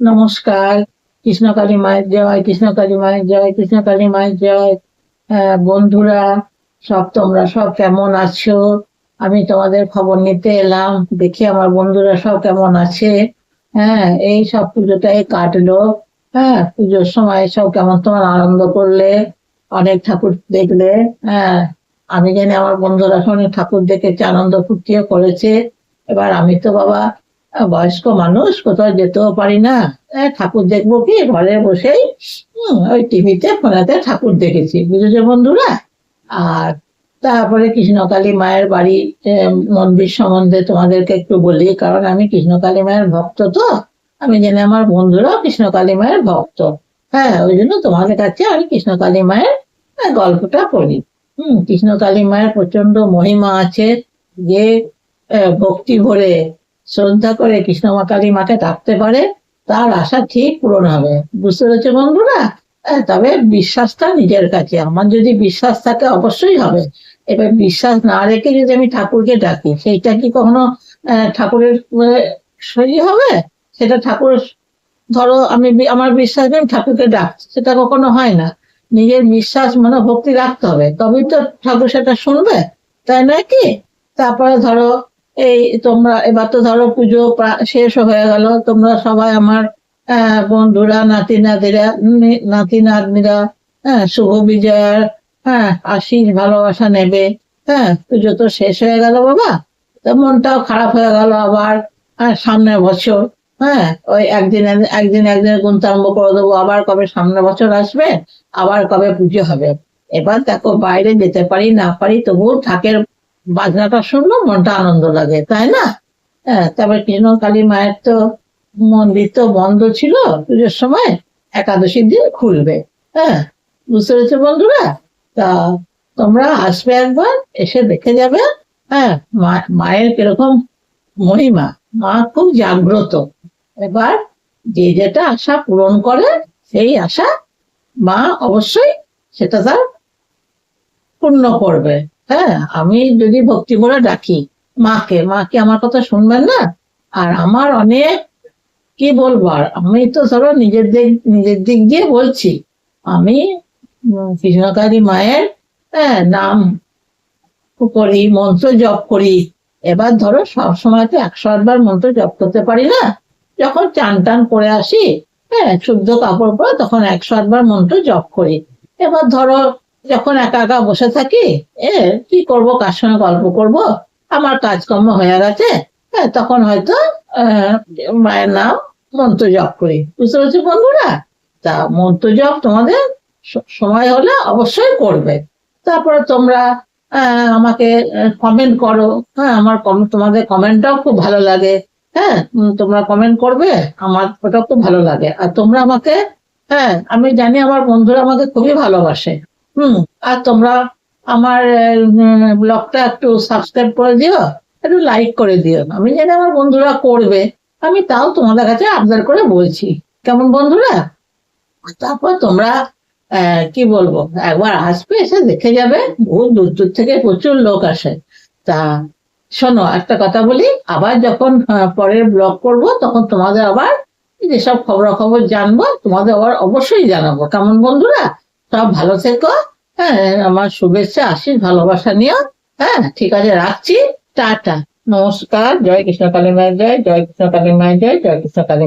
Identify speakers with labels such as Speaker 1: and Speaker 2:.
Speaker 1: নমস্কার কৃষ্ণকালী মায়ের জয় কৃষ্ণকালী মায়ের জয় কৃষ্ণকালী মায়ের জয়। বন্ধুরা, সব তোমরা সব কেমন আছো? আমি তোমাদের খবর নিতে এলাম, দেখি আমার বন্ধুরা সব কেমন আছে। হ্যাঁ এই সব পুজোটাই কাটলো। হ্যাঁ পুজোর সময় সব কেমন তোমার আনন্দ করলে, অনেক ঠাকুর দেখলে। হ্যাঁ আমি জানি আমার বন্ধুরা অনেক ঠাকুর দেখেছে, আনন্দ ফুর্তিও করেছে। এবার আমি তো বাবা বয়স্ক মানুষ, কোথাও যেতেও পারি না। ঠাকুর দেখব কি? ঘরে বসেই ওই টিভিতে ফোনেতে ঠাকুর দেখেছি, বুঝেছ বন্ধুরা? আর তারপরে কৃষ্ণকালী মায়ের বাড়ি মন্দির সম্বন্ধে তোমাদেরকে একটু বলি, কারণ আমি কৃষ্ণকালী মায়ের ভক্ত তো। আমি জানি আমার বন্ধুরাও কৃষ্ণকালী মায়ের ভক্ত। হ্যাঁ ওই জন্য তোমাদের কাছে আমি কৃষ্ণকালী মায়ের গল্পটা করি হম, কৃষ্ণকালী মায়ের প্রচণ্ড মহিমা আছে যে ভক্তি ভরে শ্রদ্ধা করে কৃষ্ণ মা কালী মাকে ডাকতে পারে তার আশা ঠিক পূরণ হবে। বুঝতে পেরেছ বন্ধুরা? হ্যাঁ, তবে বিশ্বাসটা নিজের কাছে। আমার যদি বিশ্বাস থাকে অবশ্যই হবে। এবার বিশ্বাস না রেখে যদি আমি ঠাকুরকে ডাকি সেইটা কি কখনো ঠাকুরের আহ, সই হবে? সেটা ঠাকুর ধরো আমি আমার বিশ্বাস নেই ঠাকুরকে ডাকছি সেটা কখনো হয় না। নিজের বিশ্বাস মানে ভক্তি রাখতে হবে। তবেই তো ঠাকুর সেটা শুনবে তাই নয় কি? তারপরে ধরো এই তোমরা, এবার তো ধরো পুজো শেষ হয়ে গেল, তোমরা সবাই আমার বন্ধুরা, নাতি, নাতিরা নাতি, নাতনিরা হ্যাঁ শুভ বিজয়ার হ্যাঁ আশিস ভালোবাসা নেবে হ্যাঁ পুজো তো শেষ হয়ে গেল বাবা, তো মনটাও খারাপ হয়ে গেল আবার হ্যাঁ সামনের বছর হ্যাঁ ওই একদিন, একদিন- একদিন গুনতে করে দেবো, আবার কবে সামনের বছর আসবে, আবার কবে পুজো হবে, এবার দেখো বাইরে যেতে পারি, না পারি, তবুও ঠাকের বাজনাটা শুনলো মনটা আনন্দ লাগে, তাই না? হ্যাঁ কৃষ্ণ কালী মায়ের তো মন্দির তো বন্ধ ছিল, পুজোর সময় একাদশীর দিন খুলবে। হ্যাঁ বুঝতে পেরেছ বন্ধুরা? তা তোমরা আসবে একবার, এসে দেখে যাবে। হ্যাঁ মায়ের কীরকম মহিমা, মা খুব জাগ্রত। এবার যে যেটা আশা পূরণ করে, সেই আশা মা অবশ্যই সেটা তার পূর্ণ করবে। হ্যাঁ আমি যদি ভক্তি করে ডাকি, মাকে মা কি আমার কথা শুনবেন না? আর আমার অনেক, কি বলব, আর আমি তো ধরো নিজের দিক নিজের দিক দিয়ে বলছি। আমি কৃষ্ণকারী মায়ের হ্যাঁ নাম করি, মন্ত্র জপ করি। এবার ধরো সব সময় তো একশো আটবার মন্ত্র জপ করতে পারি না? যখন চান টান করে আসি হ্যাঁ শুদ্ধ কাপড় পরে তখন একশো আটবার মন্ত্র জপ করি। এবার ধরো যখন একা একা বসে থাকি, এ, কি করব, কার সঙ্গে গল্প করব? আমার কাজকর্ম হয়ে গেছে হ্যাঁ তখন হয়তো মায়ের নাম মন্ত্র জপ করি। বুঝতে পারছি বন্ধুরা? তা মন্ত্র জপ তোমাদের সময় হলে অবশ্যই করবে। তারপরে তোমরা আমাকে কমেন্ট করো। হ্যাঁ আমার তোমাদের কমেন্টটাও খুব ভালো লাগে। হ্যাঁ তোমরা কমেন্ট করবে, আমার ওটা খুব ভালো লাগে। আর তোমরা আমাকে হ্যাঁ আমি জানি আমার বন্ধুরা আমাকে খুবই ভালোবাসে। হুম, আর তোমরা আমার ব্লগটা একটু সাবস্ক্রাইব করে দিও, একটু লাইক করে দিও আমি জানি আমার বন্ধুরা করবে, আমি তাও তোমাদের কাছে আবদার করে বলছি। কেমন বন্ধুরা? তারপর তোমরা কি বলব, একবার আসবে, এসে দেখে যাবে বহু দূর দূর থেকে প্রচুর লোক আসে। তা শোনো, একটা কথা বলি, আবার যখন পরের ব্লগ করব, তখন তোমাদের আবার যেসব খবরাখবর জানব, তোমাদের আবার অবশ্যই জানাব। কেমন বন্ধুরা? সব ভালো থেকো হ্যাঁ আমার শুভেচ্ছা আসিস ভালোবাসা নিও হ্যাঁ ঠিক আছে, রাখছি, টাটা, নমস্কার, জয় কৃষ্ণ কালী মায়ের জয় জয় কৃষ্ণ কালী মায়ের জয় জয় কৃষ্ণ কালী